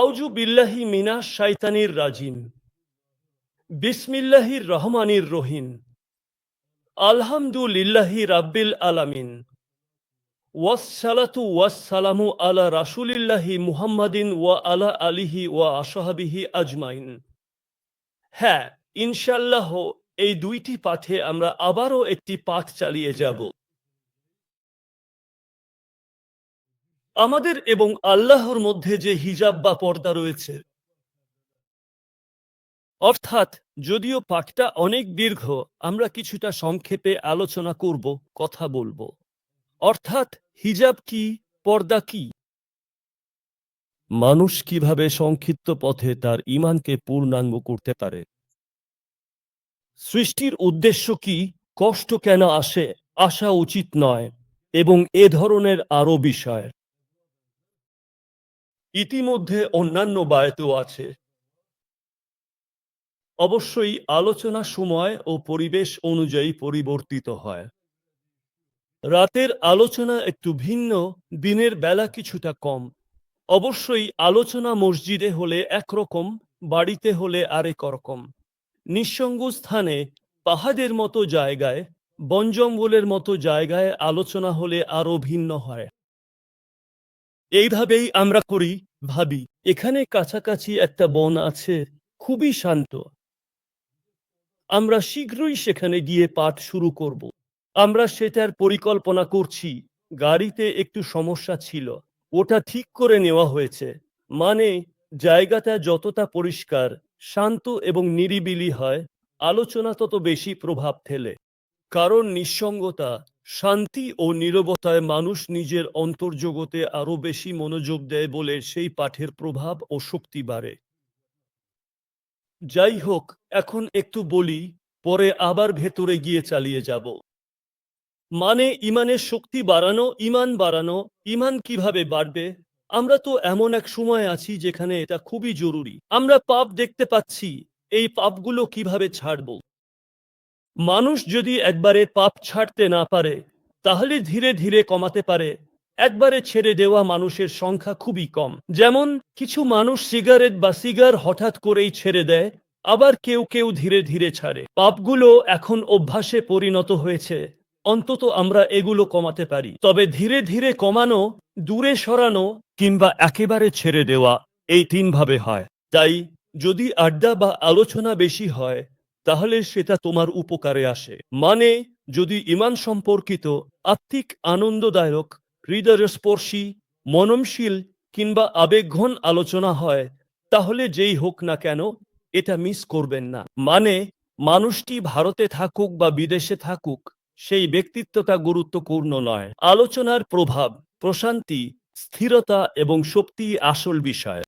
আউজু বিল্লাহি মিনা শাইতানির রাজিম। বিসমিল্লাহির রহমানির রহিম। আলহামদুলিল্লাহি রাব্বিল আলামিন। ওয়াসসালাতু ওয়াসসালামু আলা রাসূলিল্লাহি মুহাম্মাদিন ওয়া আলা আলিহি ওয়া আসহাবিহি আজমাইন। হ্যাঁ ইনশাল্লাহ এই দুইটি পাঠে আমরা আবারও একটি পাঠ চালিয়ে যাব। আমাদের এবং আল্লাহর মধ্যে যে হিজাব বা পর্দা রয়েছে। অর্থাৎ যদিও পাঠটা অনেক দীর্ঘ, আমরা কিছুটা সংক্ষেপে আলোচনা করব, কথা বলব। অর্থাৎ হিজাব কি, পর্দা কি? মানুষ কীভাবে সংক্ষিপ্ত পথে তার ইমানকে পূর্ণাঙ্গ করতে পারে? সৃষ্টির উদ্দেশ্য কি, কষ্ট কেন আসে, আসা উচিত নয়, এবং এ ধরনের আরও বিষয়। ইতিমধ্যে অন্যান্য বায়তও আছে। অবশ্যই আলোচনা সময় ও পরিবেশ অনুযায়ী পরিবর্তিত হয়। রাতের আলোচনা একটু ভিন্ন, দিনের বেলা কিছুটা কম। অবশ্যই আলোচনা মসজিদে হলে একরকম, বাড়িতে হলে আরেক রকম। নিঃসঙ্গ স্থানে, পাহাড়ের মতো জায়গায় বনজঙ্গলের মতো জায়গায় আলোচনা হলে আরও ভিন্ন হয়। এইভাবেই আমরা করি, ভাবি। এখানে কাছাকাছি একটা বন আছে, খুবই শান্ত। আমরা শীঘ্রই সেখানে গিয়ে পাঠ শুরু করব। আমরা সেটার পরিকল্পনা করছি। গাড়িতে একটু সমস্যা ছিল। ওটা ঠিক করে নেওয়া হয়েছে। মানে জায়গাটা যতটা পরিষ্কার, শান্ত এবং নিরিবিলি হয়, আলোচনা তত বেশি প্রভাব ফেলে। কারণ নিঃসঙ্গতা শান্তি ও নীরবতায় মানুষ নিজের অন্তর্জগতে আরও বেশি মনোযোগ দেয় বলে সেই পাঠের প্রভাব ও শক্তি বাড়ে। যাই হোক, এখন একটু বলি, পরে আবার ভেতরে গিয়ে চালিয়ে যাব। মানে ইমানের শক্তি বাড়ানো, ইমান বাড়ানো, ইমান কীভাবে বাড়বে? আমরা তো এমন এক সময় আছি যেখানে এটা খুবই জরুরি। আমরা পাপ দেখতে পাচ্ছি, এই পাপগুলো কীভাবে ছাড়ব? মানুষ যদি একবারে পাপ ছাড়তে না পারে, তাহলে ধীরে ধীরে কমাতে পারে। একবারে ছেড়ে দেওয়া মানুষের সংখ্যা খুবই কম। যেমন, কিছু মানুষ সিগারেট বা সিগার হঠাৎ করেই ছেড়ে দেয়, আবার কেউ কেউ ধীরে ধীরে ছাড়ে। পাপগুলো এখন অভ্যাসে পরিণত হয়েছে, অন্তত আমরা এগুলো কমাতে পারি। তবে ধীরে ধীরে কমানো, দূরে সরানো কিংবা একেবারে ছেড়ে দেওয়া, এই তিনভাবে হয়। তাই, যদি আড্ডা বা আলোচনা বেশি হয় তাহলে সেটা তোমার উপকারে আসে। মানে যদি ইমান সম্পর্কিত, আত্মিক, আনন্দদায়ক, হৃদয়স্পর্শী, মননশীল কিংবা আবেগঘন আলোচনা হয়, তাহলে যেই হোক না কেন, এটা মিস করবেন না। মানে মানুষটি ভারতে থাকুক বা বিদেশে থাকুক, সেই ব্যক্তিত্বটা গুরুত্বপূর্ণ নয়। আলোচনার প্রভাব, প্রশান্তি, স্থিরতা এবং শক্তি আসল বিষয়।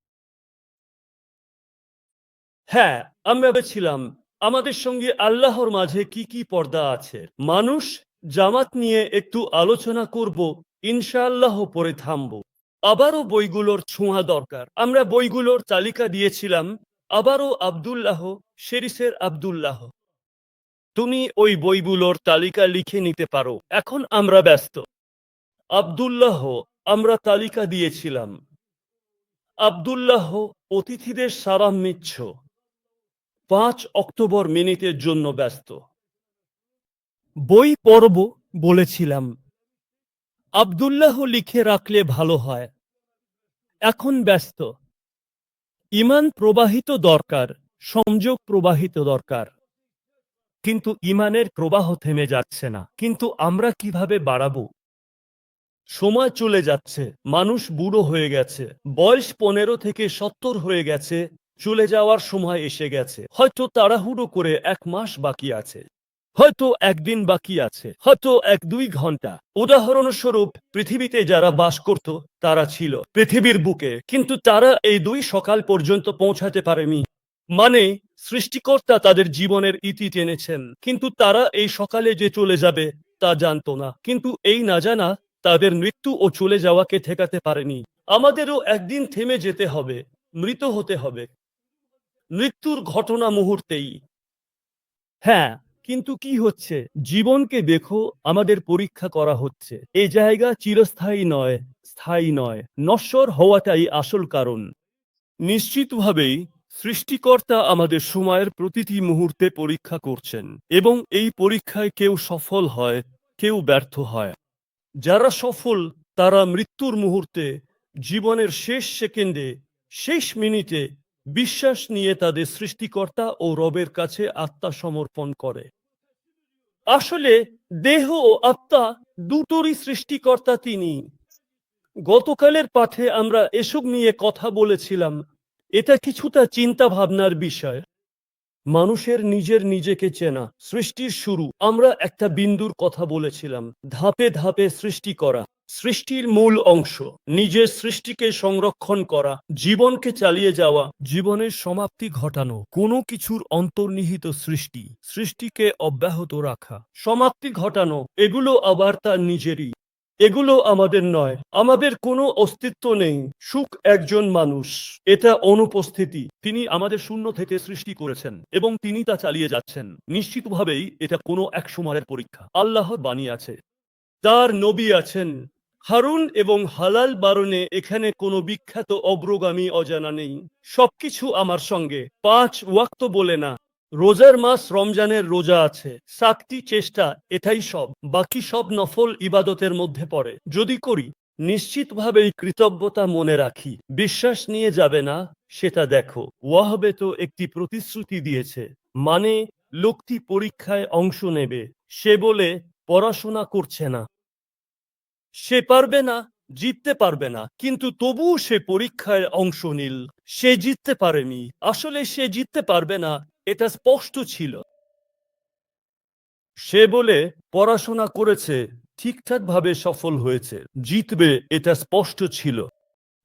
হ্যাঁ আমরা ভেবেছিলাম আমাদের সঙ্গে আল্লাহর মাঝে কি কি পর্দা আছে? মানুষ, জামাত নিয়ে একটু আলোচনা করব, ইনশাআল্লাহ পরে থামব। আবারও বইগুলোর ছোঁয়া দরকার। আমরা বইগুলোর তালিকা দিয়েছিলাম, আবারও আবদুল্লাহ শেরিসের আবদুল্লাহ। তুমি ওই বইগুলোর তালিকা লিখে নিতে পারো। এখন আমরা ব্যস্ত। আবদুল্লাহ, আমরা তালিকা দিয়েছিলাম। আবদুল্লাহ, অতিথিদের সারাম নিচ্ছ। পাঁচ অক্টোবর মিনিটের জন্য ব্যস্ত। বই পড়ব বলেছিলাম। আবদুল্লাহ লিখে রাখলে ভালো হয়। এখন ব্যস্ত। ইমান প্রবাহিত দরকার, সংযোগ প্রবাহিত দরকার। কিন্তু ইমানের প্রবাহ থেমে যাচ্ছে না। কিন্তু আমরা কীভাবে বাড়াবো? সময় চলে যাচ্ছে। মানুষ বুড়ো হয়ে গেছে। বয়স পনেরো থেকে সত্তর হয়ে গেছে। চলে যাওয়ার সময় এসে গেছে। হয়তো তাড়াহুড়ো করে এক মাস বাকি আছে। হয়তো একদিন বাকি আছে। হয়তো এক দুই ঘণ্টা। উদাহরণস্বরূপ, পৃথিবীতে যারা বাস করত, তারা ছিল পৃথিবীর বুকে। কিন্তু তারা এই দুই সকাল পর্যন্ত পৌঁছাতে পারেনি। মানে সৃষ্টিকর্তা তাদের জীবনের ইতি টেনেছেন। কিন্তু তারা এই সকালে যে চলে যাবে, তা জানতো না। কিন্তু এই না জানা, তাদের মৃত্যু ও চলে যাওয়াকে ঠেকাতে পারেনি। আমাদেরও একদিন থেমে যেতে হবে, মৃত হতে হবে। মৃত্যুর ঘটনা মুহূর্তেই। হ্যাঁ কিন্তু কি হচ্ছে? জীবনকে দেখো, আমাদের পরীক্ষা করা হচ্ছে। এই জায়গা চিরস্থায়ী নয়, স্থায়ী নয়। নশ্বর হওয়াটাই আসল কারণ। নিশ্চিতভাবেই সৃষ্টিকর্তা আমাদের সময়ের প্রতিটি মুহূর্তে পরীক্ষা করছেন এবং এই পরীক্ষায় কেউ সফল হয়, কেউ ব্যর্থ হয়। যারা সফল, তারা মৃত্যুর মুহূর্তে জীবনের শেষ সেকেন্ডে, শেষ মিনিটে বিশ্বাস নিয়ে তাদের সৃষ্টিকর্তা ও রবের কাছে আত্মসমর্পণ করে। আসলে, দেহ ও আত্মা দুটোরই সৃষ্টিকর্তা তিনি। গতকালের পাঠে আমরা এসব নিয়ে কথা বলেছিলাম। এটা কিছুটা চিন্তা ভাবনার বিষয়। মানুষের নিজের নিজেকে চেনা, সৃষ্টির শুরু। আমরা একটা বিন্দুর কথা বলেছিলাম, ধাপে ধাপে সৃষ্টি করা। সৃষ্টির মূল অংশ নিজের সৃষ্টিকে সংরক্ষণ করা, জীবনকে চালিয়ে যাওয়া, জীবনের সমাপ্তি ঘটানো, কোনো কিছুর অন্তর্নিহিত সৃষ্টি, সৃষ্টিকে অব্যাহত রাখা, সমাপ্তি ঘটানো, এগুলো আবার তার নিজেরই। এগুলো আমাদের নয়, আমাদের কোনো অস্তিত্ব নেই, সুখ একজন মানুষ, এটা অনুপস্থিতি, তিনি আমাদের শূন্য থেকে সৃষ্টি করেছেন, এবং তিনি তা চালিয়ে যাচ্ছেন, নিশ্চিতভাবেই এটা কোনো এক সময়ের পরীক্ষা, আল্লাহর বাণী আছে। তার নবী আছেন হারুন এবং হালাল বারণে এখানে কোনো বিখ্যাত অগ্রগামী অজানা নেই। সবকিছু আমার সঙ্গে। পাঁচ ওয়াক্ত বলে না। রোজার মাস রমজানের রোজা আছে। সাতটি চেষ্টা, এটাই সব। বাকি সব নফল ইবাদতের মধ্যে পড়ে। যদি করি, নিশ্চিতভাবেই কৃতজ্ঞতা মনে রাখি। বিশ্বাস নিয়ে যাবে না, সেটা দেখো। ওয়াহবে তো একটি প্রতিশ্রুতি দিয়েছে। মানে লোকটি পরীক্ষায় অংশ নেবে। সে বলে, পড়াশোনা করছে না। সে পারবে না, জিততে পারবে না। কিন্তু তবুও সে পরীক্ষায় অংশ নিল। সে জিততে পারেনি। আসলে সে জিততে পারবে না, এটা স্পষ্ট ছিল। সে বলে, পড়াশোনা করেছে ঠিকঠাক ভাবে সফল হয়েছে। জিতবে, এটা স্পষ্ট ছিল।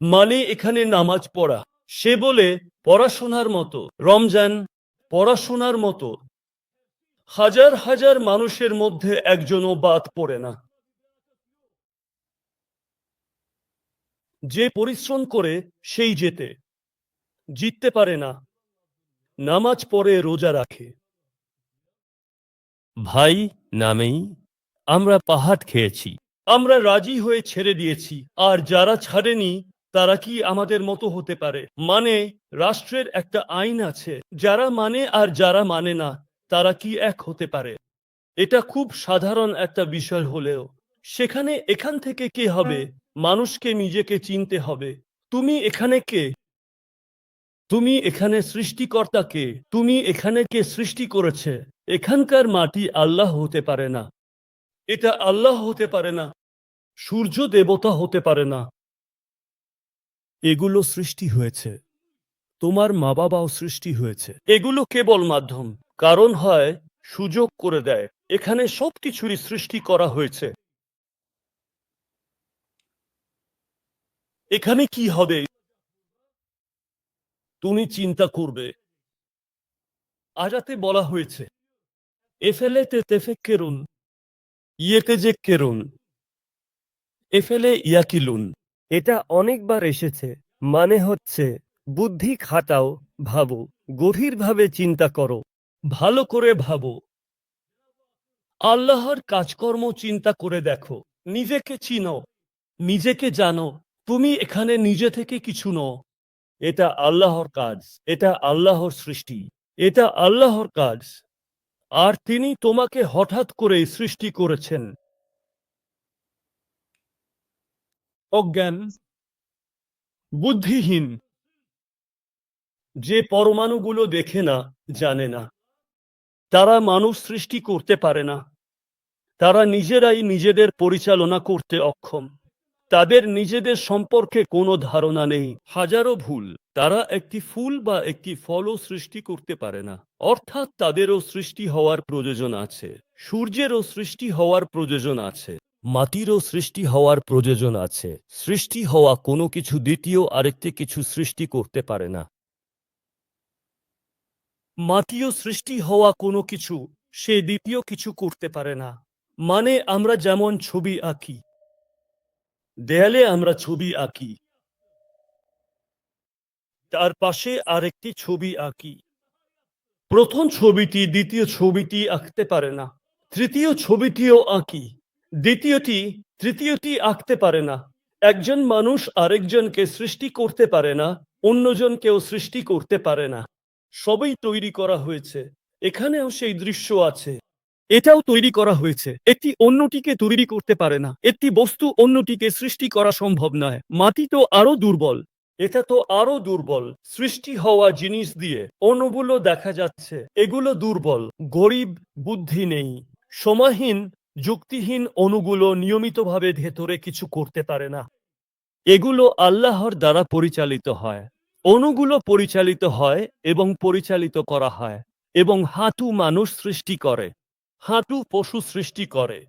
মানে এখানে নামাজ পড়া। সে বলে, পড়াশোনার মতো। রমজান, পড়াশোনার মতো। হাজার হাজার মানুষের মধ্যে একজনও বাদ পড়ে না। যে পরিশ্রম করে সেই যেতে জিততে পারে না। নামাজ পড়ে রোজা রাখে। ভাই নামেই আমরা পাহাড় খেয়েছি। আমরা রাজি হয়ে ছেড়ে দিয়েছি। আর যারা ছাড়েনি, তারা কি আমাদের মতো হতে পারে? মানে রাষ্ট্রের একটা আইন আছে। যারা মানে আর যারা মানে না, তারা কি এক হতে পারে? এটা খুব সাধারণ একটা বিষয় হলেও। সেখানে এখান থেকে কে হবে? মানুষকে নিজেকে চিনতে হবে। তুমি এখানে কে? তুমি এখানে সৃষ্টিকর্তা কে? তুমি এখানে কে সৃষ্টি করেছে? এখানকার মাটি আল্লাহ হতে পারে না। এটা আল্লাহ হতে পারে না। সূর্য দেবতা হতে পারে না। এগুলো সৃষ্টি হয়েছে। তোমার মা বাবাও সৃষ্টি হয়েছে। এগুলো কেবল মাধ্যম। কারণ হয়, সুযোগ করে দেয়। এখানে সবকিছুরই সৃষ্টি করা হয়েছে। এখানে কি হবে? তুমি চিন্তা করবে। আজাতে বলা হয়েছে, এফেলেতে তেফে কেরুন ইয়েতে যে কেরুন এফেলে ইয়াকিলুন। এটা অনেকবার এসেছে মানে হচ্ছে, বুদ্ধি খাটাও, ভাবো, গভীরভাবে চিন্তা করো, ভালো করে ভাবো। আল্লাহর কাজকর্ম চিন্তা করে দেখো, নিজেকে চিনো, নিজেকে জানো তুমি এখানে নিজে থেকে কিছু নও। এটা আল্লাহর কাজ, এটা আল্লাহর সৃষ্টি, এটা আল্লাহর কাজ। আর তিনি তোমাকে হঠাৎ করে সৃষ্টি করেছেন। অজ্ঞান, বুদ্ধিহীন, যে পরমাণুগুলো দেখে না, জানে না। তারা মানুষ সৃষ্টি করতে পারে না। তারা নিজেরাই নিজেদের পরিচালনা করতে অক্ষম। তাদের নিজেদের সম্পর্কে কোনো ধারণা নেই। হাজারো ভুল, তারা একটি ফুল বা একটি ফলও সৃষ্টি করতে পারে না। অর্থাৎ তাদেরও সৃষ্টি হওয়ার প্রয়োজন আছে। সূর্যেরও সৃষ্টি হওয়ার প্রয়োজন আছে। মাটিরও সৃষ্টি হওয়ার প্রয়োজন আছে। সৃষ্টি হওয়া কোনো কিছু দ্বিতীয় আরেকটি কিছু সৃষ্টি করতে পারে না। মাটিও সৃষ্টি হওয়া কোনো কিছু সে দ্বিতীয় কিছু করতে পারে না। মানে আমরা যেমন ছবি আঁকি দেয়ালে আমরা ছবি আঁকি। তার পাশে আরেকটি ছবি আঁকি। প্রথম ছবিটি দ্বিতীয় ছবিটি আঁকতে পারে না। তৃতীয় ছবিটিও আঁকি। দ্বিতীয়টি, তৃতীয়টি আঁকতে পারে না। একজন মানুষ আরেকজনকে সৃষ্টি করতে পারে না অন্যজন কেউ সৃষ্টি করতে পারে না। সবই তৈরি করা হয়েছে। এখানেও সেই দৃশ্য আছে। এটাও তৈরি করা হয়েছে। একটি অন্যটিকে তৈরি করতে পারে না। একটি বস্তু অন্যটিকে সৃষ্টি করা সম্ভব নয়। মাটি তো আরও দুর্বল। এটা তো আরও দুর্বল। সৃষ্টি হওয়া জিনিস দিয়ে অণুগুলো দেখা যাচ্ছে। এগুলো দুর্বল। গরিব বুদ্ধি নেই। সময়হীন যুক্তিহীন অণুগুলো নিয়মিতভাবে ভেতরে কিছু করতে পারে না। এগুলো আল্লাহর দ্বারা পরিচালিত হয়। অণুগুলো পরিচালিত হয় এবং পরিচালিত করা হয় এবং হাতু মানুষ সৃষ্টি করে। হাঁটু পশু সৃষ্টি করে।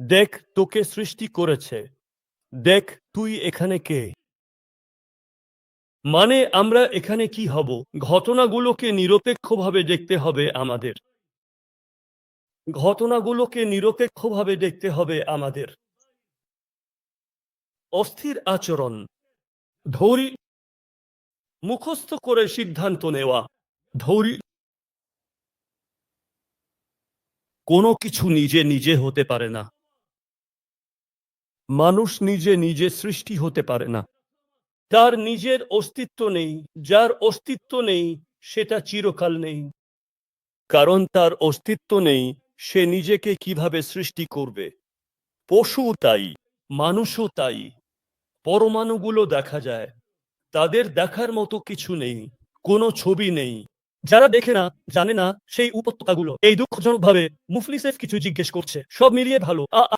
দেখ তোকে সৃষ্টি করেছে। দেখ তুই এখানে কে। মানে আমরা এখানে কি হব? ঘটনাগুলোকে নিরপেক্ষভাবে দেখতে হবে আমাদের। ঘটনাগুলোকে নিরপেক্ষভাবে দেখতে হবে আমাদের। অস্থির আচরণ। ধৈর্য মুখস্থ করে সিদ্ধান্ত নেওয়া। ধৈর্য কোনো কিছু নিজে নিজে হতে পারে না। মানুষ নিজে নিজে সৃষ্টি হতে পারে না। তার নিজের অস্তিত্ব নেই, যার অস্তিত্ব নেই, সেটা চিরকাল নেই। কারণ তার অস্তিত্ব নেই, সে নিজেকে কীভাবে সৃষ্টি করবে। পশু তাই, মানুষও তাই, পরমাণুগুলো দেখা যায়। তাদের দেখার মতো কিছু নেই, কোনো ছবি নেই। যারা দেখে না, জানে না সেই উপত্যকাগুলো। এই দুঃখজনক ভাবে মুফলিসেফ কিছু জিজ্ঞেস করছে। সব মিলিয়ে ভালো।